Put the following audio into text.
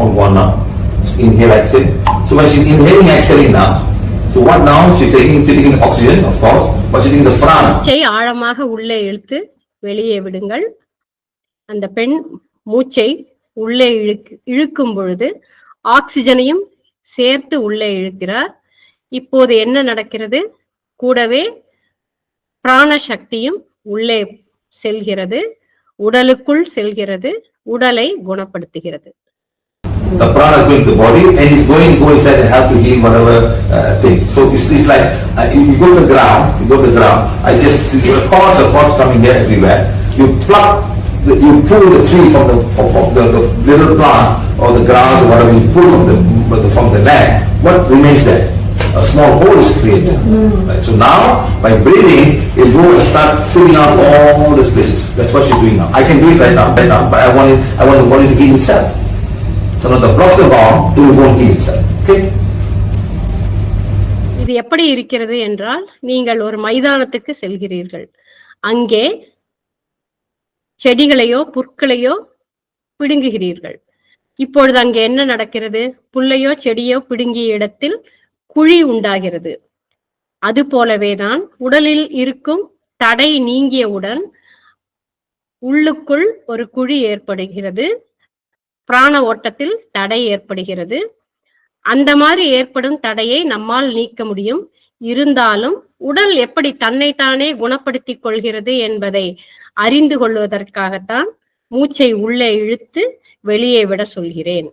all one now. Just inhale, exhale. So when she's inhaling, exhaling now. So what now? She's taking, she's taking oxygen, of course, but she's taking the prana. மூச்சை ஆழமாக உள்ளே இழுத்து வெளியே விடுங்கள் அந்த பெண் மூச்சை உள்ளே இழுக்கு இழுக்கும் பொழுது ஆக்சிஜனையும் சேர்த்து உள்ளே இழுக்கிறார் இப்போது என்ன நடக்கிறது கூடவே பிராண சக்தியும் உள்ளே செல்கிறது உடலுக்குள் செல்கிறது உடலை குணப்படுத்துகிறது The prana is going to the body and it's going to go inside and help to heal whatever uh, thing. So it's, it's like, uh, you go to the ground, you go to the ground, I just see the cords, the cords coming here everywhere. You pluck, the, you pull the tree from the, from, from the, the little plant or the grass or whatever you pull from the, from the land, what remains there? A small hole is created. Right, So now, by breathing, it will go and start filling out all these places. That's what she's doing now. I can do it right now, right now, but I want it, I want the body to heal itself. Some of the blocks are gone, it won't heal itself. Okay? இது எப்படி இருக்கிறது என்றால் நீங்கள் ஒரு மைதானத்துக்கு செல்கிறீர்கள். அங்கே செடிகளையோ புற்களையோ பிடுங்குகிறீர்கள். இப்பொழுது அங்கே என்ன நடக்கிறது? புல்லையோ செடியோ பிடுங்கிய இடத்தில் குழி உண்டாகிறது. அது போலவேதான் உடலில் இருக்கும் தடை நீங்கியவுடன் உள்ளுக்குள் ஒரு குழி ஏற்படுகிறது. பிராண ஓட்டத்தில் தடை ஏற்படுகிறது. அந்த மாதிரி ஏற்படும் தடையை நம்மால் நீக்க முடியும். இருந்தாலும் உடல் எப்படி தன்னைத்தானே குணப்படுத்திக் கொள்கிறது என்பதை அறிந்து கொள்வதற்காகத்தான் மூச்சை உள்ளே இழுத்து வெளியே விட சொல்கிறேன்.